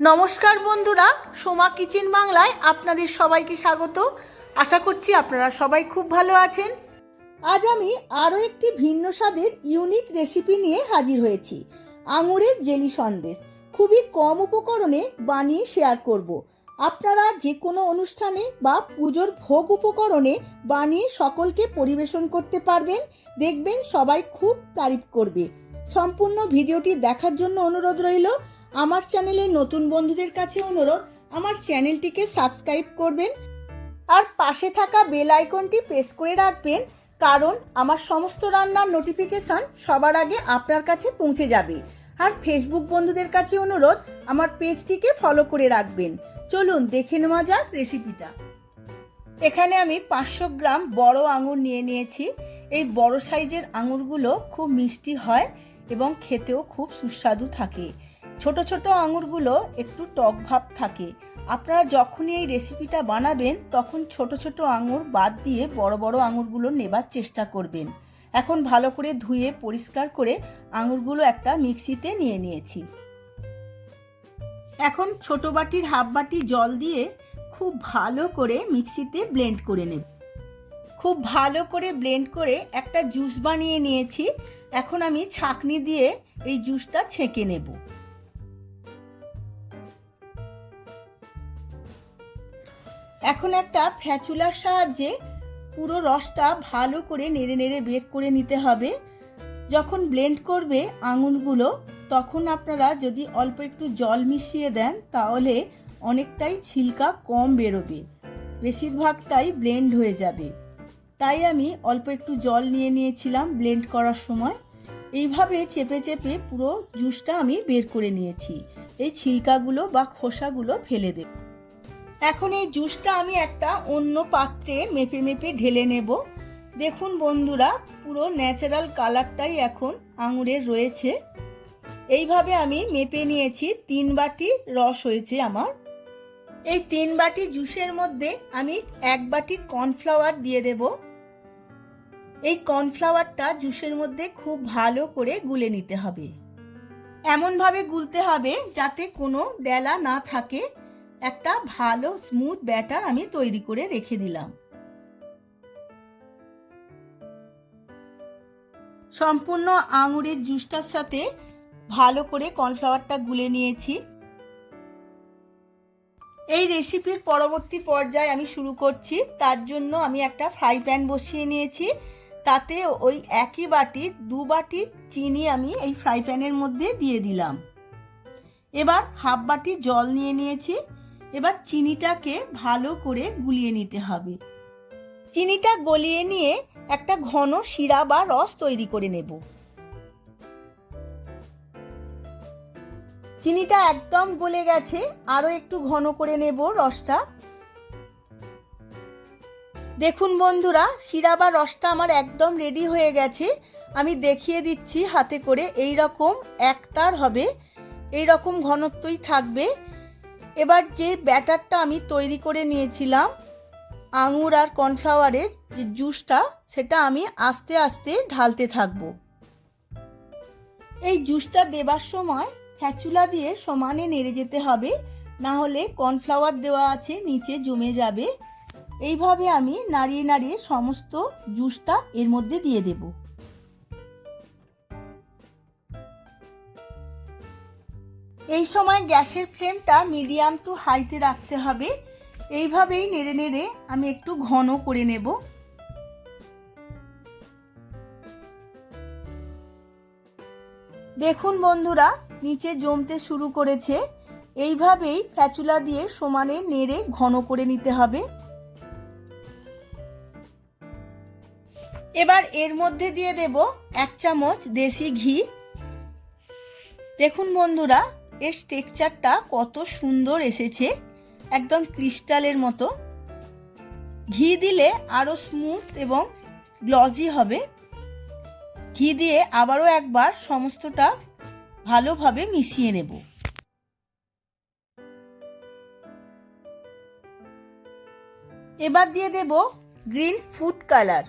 নমস্কার বন্ধুরা, সোমা কিচেন বাংলায় আপনাদের সবাইকে স্বাগত। আশা করছি আপনারা সবাই খুব ভালো আছেন। আজ আমি আরও একটি ভিন্ন স্বাদের ইউনিক রেসিপি নিয়ে হাজির হয়েছি। আঙুরের জেলি সন্দেশ। খুবই কম উপকরণে বানিয়ে শেয়ার করব। আপনারা যে কোনো অনুষ্ঠানে বা পুজোর ভোগ উপকরণে বানিয়ে সকলকে পরিবেশন করতে পারবেন। দেখবেন সবাই খুব তারিফ করবে। সম্পূর্ণ ভিডিওটি দেখার জন্য অনুরোধ রইল। আমার চ্যানেলে নতুন বন্ধুদের কাছে অনুরোধ, আমার চ্যানেলটিকে সাবস্ক্রাইব করবেন আর পাশে থাকা বেল আইকনটি প্রেস করে রাখবেন, কারণ আমার সমস্ত রান্নার নোটিফিকেশন সবার আগে আপনার কাছে পৌঁছে যাবে। আর ফেসবুক বন্ধুদের কাছে অনুরোধ, আমার পেজটিকে ফলো করে রাখবেন। চলুন দেখে নেওয়া যাক রেসিপিটা। এখানে আমি পাঁচশো গ্রাম বড় আঙুর নিয়ে নিয়েছি। এই বড় সাইজের আঙুরগুলো খুব মিষ্টি হয় এবং খেতেও খুব সুস্বাদু থাকে। ছোট ছোট আঙুরগুলো একটু টক ভাব থাকে। আপনারা যখনই এই রেসিপিটা বানাবেন, তখন ছোট ছোট আঙুর বাদ দিয়ে বড় বড় আঙুরগুলো নেবার চেষ্টা করবেন। এখন ভালো করে ধুয়ে পরিষ্কার করে আঙুরগুলো একটা মিক্সিতে নিয়ে নিয়েছি। এখন ছোট বাটির হাফ বাটি জল দিয়ে খুব ভালো করে মিক্সিতে ব্লেন্ড করে নেব। খুব ভালো করে ব্লেন্ড করে একটা জুস বানিয়ে নিয়েছি। এখন আমি ছাকনি দিয়ে এই জুসটা ছেঁকে নেব। এখন একটা ফ্যাচুলার সাহায্যে পুরো রসটা ভালো করে নেড়ে নেড়ে বের করে নিতে হবে। যখন ব্লেন্ড করবে আঙুরগুলো, তখন আপনারা যদি অল্প একটু জল মিশিয়ে দেন, তাহলে অনেকটাই ছিলকা কম বেরোবে। বেশিরভাগটাই ব্লেন্ড হয়ে যাবে। তাই আমি অল্প একটু জল নিয়ে নিয়েছিলাম ব্লেন্ড করার সময়। এইভাবে চেপে চেপে পুরো জুসটা আমি বের করে নিয়েছি। এই ছিলকাগুলো বা খোসাগুলো ফেলে দেব। এখন এই জুসটা আমি একটা অন্য পাত্রে মেপে মেপে ঢেলে নেব। দেখুন বন্ধুরা, পুরো ন্যাচারাল কালারটাই এখন আঙুরের রয়েছে। এইভাবে আমি মেপে নিয়েছি, তিন বাটি রস হয়েছে আমার। এই তিন বাটি জুসের মধ্যে আমি এক বাটি কর্নফ্লাওয়ার দিয়ে দেব। এই কর্নফ্লাওয়ারটা জুসের মধ্যে খুব ভালো করে গুলে নিতে হবে। এমনভাবে গুলতে হবে যাতে কোনো ডেলা না থাকে। একটা ভালো স্মুথ ব্যাটার আমি তৈরি করে রেখে দিলাম। সম্পূর্ণ আঙুরের জুসটার সাথে ভালো করে কর্নফ্লাওয়ারটা গুলে নিয়েছি। এই রেসিপির পরবর্তী পর্যায়ে আমি শুরু করছি। তার জন্য আমি একটা ফ্রাই প্যান বসিয়ে নিয়েছি। তাতে ওই একই বাটি, দু বাটি চিনি আমি এই ফ্রাই প্যানের মধ্যে দিয়ে দিলাম। এবার হাফ বাটি জল নিয়ে নিয়েছি। এবার চিনিটাকে ভালো করে গুলিয়ে নিতে হবে। চিনিটা গলিয়ে নিয়ে একটা ঘন শিরা বা রস তৈরি করে নেব। চিনিটা একদম গলে গেছে, আরও একটু ঘন করে নেব রসটা। দেখুন বন্ধুরা, শিরা বা রসটা আমার একদম রেডি হয়ে গেছে। আমি দেখিয়ে দিচ্ছি হাতে করে এই রকম একতার হবে এই রকম ঘনত্বই থাকবে। এবার যে ব্যাটারটা আমি তৈরি করে নিয়েছিলাম, আঙুর আর কর্নফ্লাওয়ারের যে জুসটা, সেটা আমি আস্তে আস্তে ঢালতে থাকব। এই জুসটা দেবার সময় ফ্যাচুলা দিয়ে সমানে নেড়ে যেতে হবে, না হলে কর্নফ্লাওয়ার দেওয়া আছে, নিচে জমে যাবে। এইভাবে আমি নাড়িয়ে নাড়িয়ে সমস্ত জুসটা এর মধ্যে দিয়ে দেব। এই সময় গ্যাসের ফ্লেমটা মিডিয়াম টু হাইতে রাখতে হবে। এইভাবেই নেড়ে নেড়ে আমি একটু ঘন করে নেব। দেখুন বন্ধুরা, নিচে জমতে শুরু করেছে। এইভাবেই ফ্যাচুলা দিয়ে সমানে নেড়ে ঘন করে নিতে হবে। এবার এর মধ্যে দিয়ে দেব এক চামচ দেশি ঘি। দেখুন বন্ধুরা এর টেক্সচারটা কত সুন্দর এসেছে, একদম ক্রিস্টালের মতো। ঘি দিলে আরও স্মুথ এবং গ্লজি হবে। ঘি দিয়ে আবারও একবার সমস্তটা ভালোভাবে মিশিয়ে নেব। এবার দিয়ে দেব গ্রিন ফুড কালার।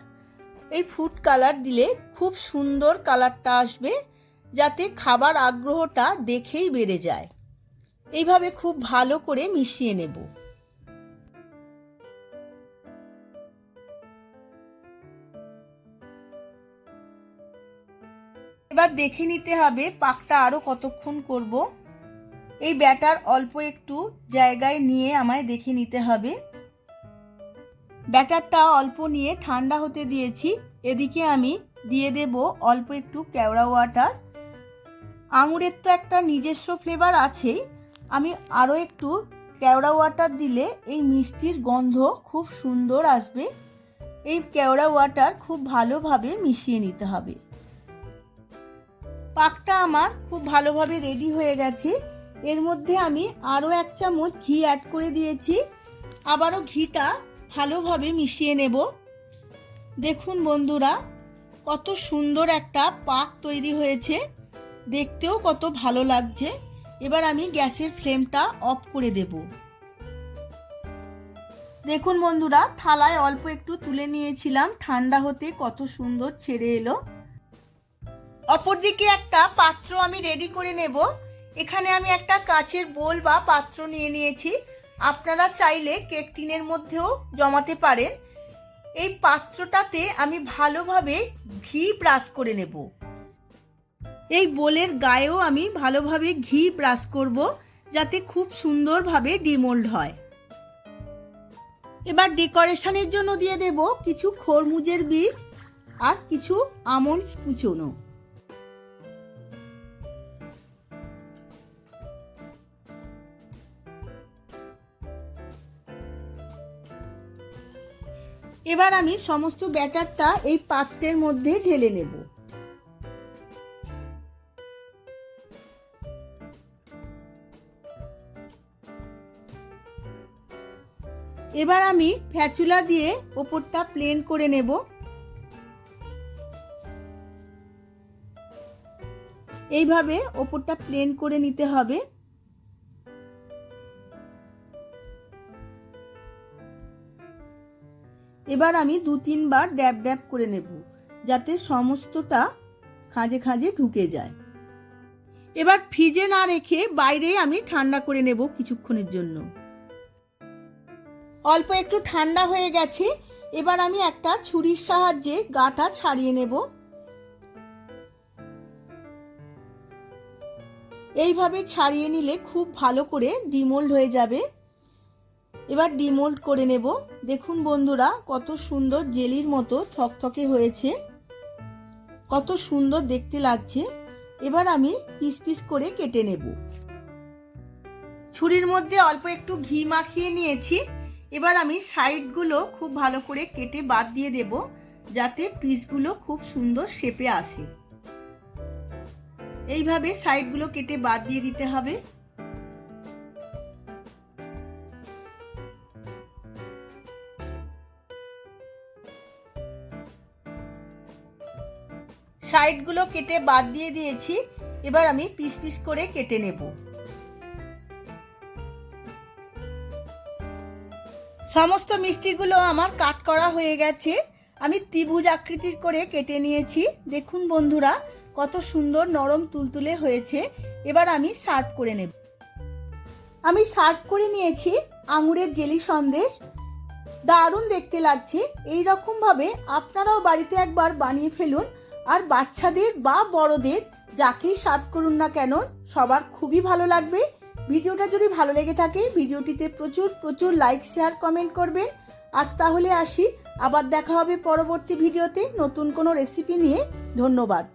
এই ফুড কালার দিলে খুব সুন্দর কালারটা আসবে। যাতে খাবার আগ্রহটা দেখেই বেড়ে যায়। এইভাবে খুব ভালো করে মিশিয়ে নেব। এবার দেখে নিতে হবে পাকটা আরও কতক্ষণ করব। এই ব্যাটার অল্প একটু জায়গায় নিয়ে আমায় দেখে নিতে হবে। ব্যাটারটা অল্প নিয়ে ঠান্ডা হতে দিয়েছি। এদিকে আমি দিয়ে দেব অল্প একটু কেওড়া ওয়াটার। আঙুরের তো একটা নিজস্ব ফ্লেভার আছেই। আমি আরও একটু কেওড়া ওয়াটার দিলে এই মিষ্টির গন্ধ খুব সুন্দর আসবে। এই কেওড়া ওয়াটার খুব ভালোভাবে মিশিয়ে নিতে হবে। পাকটা আমার খুব ভালোভাবে রেডি হয়ে গেছে। এর মধ্যে আমি আরও এক চামচ ঘি অ্যাড করে দিয়েছি। আবারও ঘিটা ভালোভাবে মিশিয়ে নেব। দেখুন বন্ধুরা, কত সুন্দর একটা পাক তৈরি হয়েছে। দেখতেও কত ভালো লাগছে। এবার আমি গ্যাসের ফ্লেমটা অফ করে দেব। দেখুন বন্ধুরা, থালায় অল্প একটু তুলে নিয়েছিলাম। ঠান্ডা হতে কত সুন্দর ছেড়ে এলো। অপরদিকে একটা পাত্র আমি রেডি করে নেব। এখানে আমি একটা কাচের বোল বা পাত্র নিয়ে নিয়েছি। আপনারা চাইলে কেক টিনের মধ্যেও জমাতে পারেন। এই পাত্রটাতে আমি ভালোভাবে ঘি ব্রাশ করে নেব। এই বোলের গায়েও আমি ভালোভাবে ঘি ব্রাশ করব যাতে খুব সুন্দরভাবে ডিমোল্ড হয়। এবার ডেকোরেশনের জন্য দিয়ে দেব কিছু খরমুজের বীজ আর কিছু আমন্ডস কুচোনো। এবার আমি সমস্ত ব্যাটারটা এই পাত্রের মধ্যে ঢেলে নেব। এবার আমি ফ্যাচুলা দিয়ে ওপরটা প্লেন করে নেব। এইভাবে ওপরটা প্লেন করে নিতে হবে। এবার আমি দু তিনবার ড্যাব ড্যাব করে নেব, যাতে সমস্তটা খাঁজে খাঁজে ঢুকে যায়। এবার ফ্রিজে না রেখে বাইরে আমি ঠান্ডা করে নেব কিছুক্ষণের জন্য। অল্প একটু ঠান্ডা হয়ে গেছে, এবার আমি একটা ছুরির সাহায্যে গাটা ছাড়িয়ে নেব। এইভাবে ছাড়িয়ে নিলে খুব ভালো করে ডিমোল্ড হয়ে যাবে। এবার ডিমোল্ড করে নেব। দেখুন বন্ধুরা, কত সুন্দর জেলির মতো থকথকে হয়েছে। কত সুন্দর দেখতে লাগছে। এবার আমি পিস পিস করে কেটে নেব। ছুরির মধ্যে অল্প একটু ঘি মাখিয়ে নিয়েছি। এবার আমি সাইডগুলো খুব ভালো করে কেটে বাদ দিয়ে দেব, যাতে পিসগুলো খুব সুন্দর শেপে আসে। এইভাবে সাইডগুলো কেটে বাদ দিয়ে দিতে হবে। সাইডগুলো কেটে বাদ দিয়ে দিয়েছি, এবার আমি পিস পিস করে কেটে নেব। সমস্ত মিষ্টিগুলো আমার কাট করা হয়ে গেছে। আমি ত্রিভুজ আকৃতির করে কেটে নিয়েছি। দেখুন বন্ধুরা, কত সুন্দর নরম তুলতুলে হয়েছে। এবার আমি সার্ভ করে নেব। আমি সার্ভ করে নিয়েছি আঙুরের জেলি সন্দেশ। দারুণ দেখতে লাগছে। এই রকম ভাবে আপনারাও বাড়িতে একবার বানিয়ে ফেলুন। আর বাচ্চাদের বা বড়দের, যাকেই সার্ভ করুন না কেন, সবার খুবই ভালো লাগবে। ভিডিওটা যদি ভালো লেগে থাকে, ভিডিওটিতে প্রচুর প্রচুর লাইক শেয়ার কমেন্ট করবে আজ তাহলে আসি। আবার দেখা হবে পরবর্তী ভিডিওতে নতুন কোনো রেসিপি নিয়ে। ধন্যবাদ।